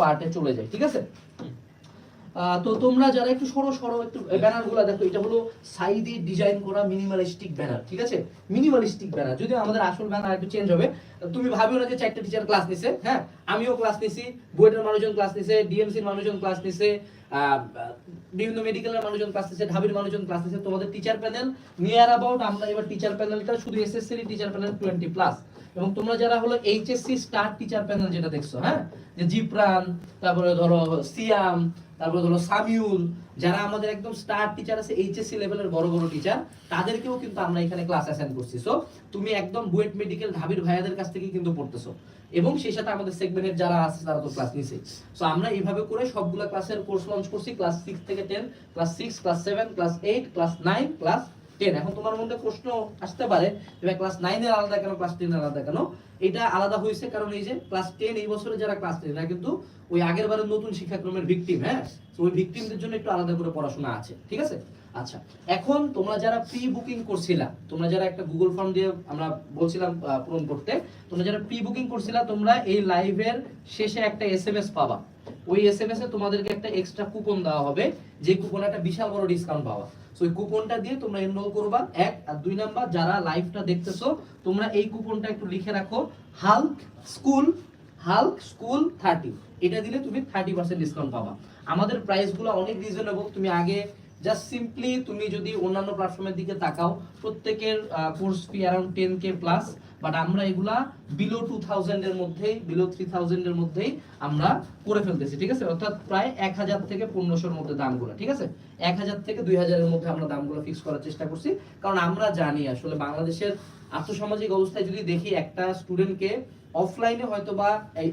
পার্টে চলে যায়, ঠিক আছে? তো তোমরা যারা একটু সরো সরো, একটু ব্যানারগুলা দেখো, এটা হলো সাইডে ডিজাইন করা মিনিমালিস্টিক ব্যানার ঠিক আছে? মিনিমালিস্টিক ব্যানার যদি আমাদের আসল ব্যানার একটু চেঞ্জ হবে তুমি ভাবিও না যে চারটা টিচার ক্লাস নিছে হ্যাঁ? আমিও ক্লাস নিছি, বুয়েটের মানুষজন ক্লাস নিছে ডিএমসির মানুষজন ক্লাস নিছে বিভিন্ন মেডিকেলের মানুষজন ক্লাস নিছে, ঢাবির মানুষজন ক্লাস নিছে। তোমাদের টিচার প্যানেল নিয়ার অ্যাবাউট আমরা এবার টিচার প্যানেলটা শুধু SSC teacher panel twenty plus এবং তোমরা যারা হলো এইচএসসি স্টার টিচার প্যানেল যেটা দেখছ হ্যাঁ? যে জিপ্রান, তারপরে ধরো সিয়াম, তারপরে ধরো সামিউল, যারা আমাদের একদম স্টার টিচার আছে এইচএসসি লেভেলের বড় বড় টিচার তাদেরকেও কিন্তু আমরা এখানে ক্লাস অ্যাসাইন করছি। সো তুমি একদম বুয়েট মেডিকেল ঢাবির ভাইয়াদের কাছ থেকে কিন্তু পড়তেছো। এবং সেই সাথে আমাদের সেগমেন্টের যারা আছে, তারা তো ক্লাস নিছে সো আমরা এইভাবে করে সবগুলা ক্লাসের কোর্স লঞ্চ করছি ক্লাস সিক্স থেকে ten class six class seven class eight class nine class ten এখন তোমার মধ্যে প্রশ্ন আসতে পারে যে ক্লাস নাইনের আলাদা কেন ক্লাস টেনের আলাদা কেন? এটা আলাদা হয়েছে কারণ এই যে ক্লাস টেন এই বছরে যারা ক্লাস টেন এরা কিন্তু ওই আগের বারের নতুন শিক্ষাক্রমের ভিকটিম হ্যাঁ? তো ওই ভিকটিমদের জন্য একটু আলাদা করে পড়াশোনা আছে, ঠিক আছে? আচ্ছা এখন তোমরা যারা প্রি বুকিং করছিলা, তোমরা যারা একটা গুগল ফর্ম দিয়ে আমরা বলছিলাম পূরণ করতে, তোমরা যারা প্রি বুকিং করছিলা, তোমরা এই লাইভের শেষে একটা এসএমএস পাবা। ওই এসএমএস এ তোমাদেরকে একটা এক্সট্রা কুপন দেওয়া হবে, যে কুপনে একটা বিশাল বড় ডিসকাউন্ট পাওয়া সো ওই কুপনটা দিয়ে তোমরা এনরোল করবা। এক, আর দুই নাম্বার, যারা লাইভটা দেখতেছো, তোমরা এই কুপনটা একটু লিখে রাখো Hulk school Hulk school thirty এটা দিলে তুমি থার্টি পার্সেন্ট ডিসকাউন্ট পাবা। আমাদের প্রাইসগুলো অনেক রিজনেবল তুমি আগে জাস্ট সিম্পলি তুমি যদি অন্যান্য প্ল্যাটফর্মের দিকে তাকাও, প্রত্যেকের course fee around ten K plus but আমরা এগুলা বিলো টু থাউজেন্ডের মধ্যেই বিলো থ্রি থাউজেন্ডের মধ্যেই আমরা করে ফেলতেছি, ঠিক আছে? অর্থাৎ প্রায় এক হাজার থেকে পনেরোশোর মধ্যে দামগুলো, ঠিক আছে? এক হাজার থেকে দুই হাজারের মধ্যে আমরা দামগুলো ফিক্স করার চেষ্টা করছি, কারণ আমরা জানি আসলে বাংলাদেশের আর্থসামাজিক অবস্থায় যদি দেখি একটা স্টুডেন্টকে অফলাইনে হয়তো বা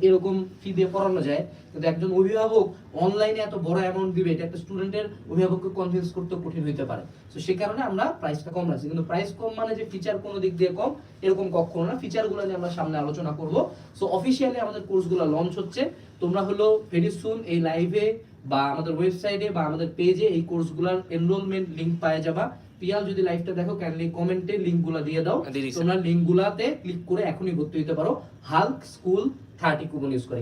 এরকম ফি দিয়ে পড়ানো যায়, কিন্তু একজন অভিভাবক অনলাইনে এত বড় অ্যামাউন্ট দিবে এটা একটা স্টুডেন্টের অভিভাবককে কনভিন্স করতে কঠিন হইতে পারে। তো সে কারণে আমরা প্রাইসটা কম রাখছি। কিন্তু প্রাইস কম মানে যে ফিচার কোনো দিক দিয়ে কম এরকম কখনো না। ফিচারগুলো নিয়ে আমরা সামনে আলোচনা করব। সো অফিসিয়ালি আমাদের কোর্সগুলো লঞ্চ হচ্ছে। তোমরা হলো ভেরি সুন এই লাইভে বা আমাদের ওয়েবসাইটে বা আমাদের পেজে এই কোর্সগুলোর এনরোলমেন্ট লিঙ্ক পাওয়া যাবা। পিয়াল যদি লাইভটা দেখো কাইন্ডলি কমেন্টে লিংকগুলো দিয়ে দাও। তোমরা লিংকগুলাতে ক্লিক করে এখনই ভর্তি হতে পারো। Hulk school thirty coupon use করে।